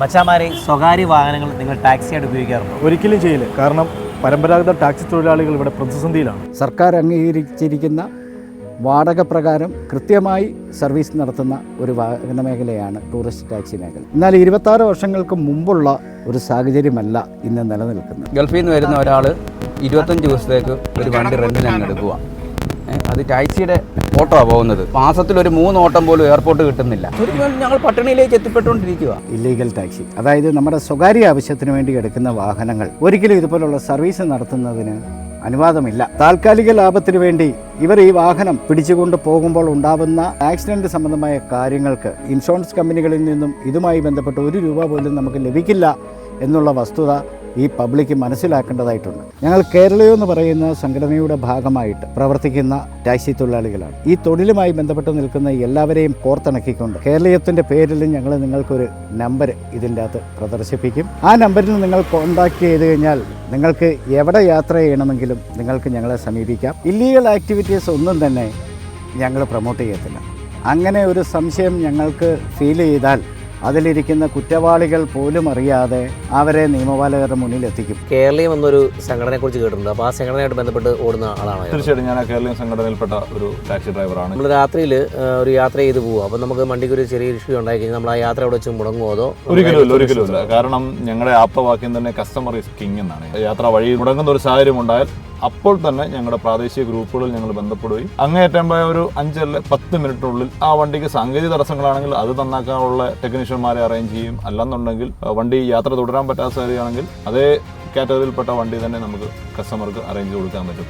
മച്ചാമാരെ സ്വകാര്യ വാഹനങ്ങൾ നിങ്ങൾ ടാക്സിയായിട്ട് ഉപയോഗിക്കാറുണ്ടോ? ഒരിക്കലും ചെയ്യില്ല. കാരണം പരമ്പരാഗത ടാക്സി തൊഴിലാളികൾ ഇവിടെ പ്രതിസന്ധിയിലാണ്. സർക്കാർ അംഗീകരിച്ചിരിക്കുന്ന വാടക പ്രകാരം കൃത്യമായി സർവീസ് നടത്തുന്ന ഒരു വാഹന മേഖലയാണ് ടൂറിസ്റ്റ് ടാക്സി മേഖല. എന്നാൽ ഇരുപത്താറ് വർഷങ്ങൾക്ക് മുമ്പുള്ള ഒരു സാഹചര്യമല്ല ഇന്ന് നിലനിൽക്കുന്നത്. ഗൾഫിൽ നിന്ന് വരുന്ന ഒരാൾ ഇരുപത്തഞ്ച് ദിവസത്തേക്ക് ഒരു വണ്ടി റെന്റിന് അങ്ങ് എടുക്കുക അത് ടാക്സിയുടെ ഓട്ടോ പോകുന്നത്. മാസത്തിൽ ഒരു മൂന്ന് ഓട്ടം പോലും എയർപോർട്ട് കിട്ടുന്നില്ല. ഞങ്ങൾ പട്ടണിയിലേക്ക് എത്തിപ്പെട്ടുകൊണ്ടിരിക്കുക ഇല്ലീഗൽ ടാക്സി അതായത് നമ്മുടെ സ്വകാര്യ ആവശ്യത്തിന് വേണ്ടി എടുക്കുന്ന വാഹനങ്ങൾ. ഒരിക്കലും ഇതുപോലുള്ള സർവീസ് നടത്തുന്നതിന് അനുവാദമില്ല. താൽക്കാലിക ലാഭത്തിന് വേണ്ടി ഇവർ ഈ വാഹനം പിടിച്ചുകൊണ്ട് പോകുമ്പോൾ ഉണ്ടാവുന്ന ആക്സിഡന്റ് സംബന്ധമായ കാര്യങ്ങൾക്ക് ഇൻഷുറൻസ് കമ്പനികളിൽ നിന്നും ഇതുമായി ബന്ധപ്പെട്ട് ഒരു രൂപ പോലും നമുക്ക് ലഭിക്കില്ല എന്നുള്ള വസ്തുത ഈ പബ്ലിക് മനസ്സിലാക്കേണ്ടതായിട്ടുണ്ട്. ഞങ്ങൾ കേരളയോ എന്ന് പറയുന്ന സംഘടനയുടെ ഭാഗമായിട്ട് പ്രവർത്തിക്കുന്ന ടാക്സി തൊഴിലാളികളാണ്. ഈ തൊഴിലുമായി ബന്ധപ്പെട്ട് നിൽക്കുന്ന എല്ലാവരെയും കോർത്തിണക്കിക്കൊണ്ട് കേരളീയത്തിന്റെ പേരിൽ ഞങ്ങൾ നിങ്ങൾക്കൊരു നമ്പർ ഇതിന്റെ അകത്ത് പ്രദർശിപ്പിക്കും. ആ നമ്പറിൽ നിങ്ങൾ കോൺടാക്ട് ചെയ്ത് കഴിഞ്ഞാൽ നിങ്ങൾക്ക് എവിടെ യാത്ര ചെയ്യണമെങ്കിലും നിങ്ങൾക്ക് ഞങ്ങളെ സമീപിക്കാം. ഇല്ലീഗൽ ആക്ടിവിറ്റീസ് ഒന്നും തന്നെ ഞങ്ങൾ പ്രൊമോട്ട് ചെയ്യത്തില്ല. അങ്ങനെ ഒരു സംശയം ഞങ്ങൾക്ക് ഫീൽ ചെയ്താൽ അതിലിരിക്കുന്ന കുറ്റവാളികൾ പോലും അറിയാതെ അവരെ നിയമപാലകരുടെ മുന്നിൽ എത്തിക്കും കേരളീയം എന്നൊരു സംഘടനയെ കുറിച്ച് കേട്ടിട്ടുണ്ട്. അപ്പോൾ ആ സംഘടനയായിട്ട് ബന്ധപ്പെട്ട് ഓടുന്ന ആളാണ് തീർച്ചയായിട്ടും ഞാൻ ആ കേരളീയ സംഘടനയിൽപ്പെട്ട ഒരു ടാക്സി ഡ്രൈവറാണ്. നമ്മൾ രാത്രിയിൽ ഒരു യാത്ര ചെയ്ത് പോകും അപ്പോൾ നമുക്ക് വണ്ടിക്ക് ഒരു ചെറിയ ഇഷ്യൂ ഉണ്ടായി കഴിഞ്ഞാൽ നമ്മൾ ആ യാത്ര അവിടെ വെച്ച് മുടങ്ങുമോ അതോ ഒരിക്കലും ഇല്ല ഒരിക്കലും ഇല്ല. കാരണം ഞങ്ങളുടെ ആപ്തവാക്യം തന്നെ കസ്റ്റമർ ഇസ് കിങ് എന്നാണ്. യാത്ര വഴി മുടങ്ങുന്ന ഒരു സാഹചര്യം ഉണ്ടായാൽ അപ്പോൾ തന്നെ ഞങ്ങളുടെ പ്രാദേശിക ഗ്രൂപ്പുകളിൽ ഞങ്ങൾ ബന്ധപ്പെടുകയും അങ്ങേറ്റം പോയ ഒരു അഞ്ചല്ല പത്ത് മിനിറ്റിനുള്ളിൽ ആ വണ്ടിക്ക് സാങ്കേതിക തടസ്സങ്ങളാണെങ്കിൽ അത് നന്നാക്കാനുള്ള ടെക്നീഷ്യന്മാരെ അറേഞ്ച് ചെയ്യും. അല്ലെന്നുണ്ടെങ്കിൽ വണ്ടി യാത്ര തുടരാൻ പറ്റാത്ത സാഹചര്യമാണെങ്കിൽ അതേ കാറ്റഗറിയിൽപ്പെട്ട വണ്ടി തന്നെ നമുക്ക് കസ്റ്റമർക്ക് അറേഞ്ച് കൊടുക്കാൻ പറ്റും.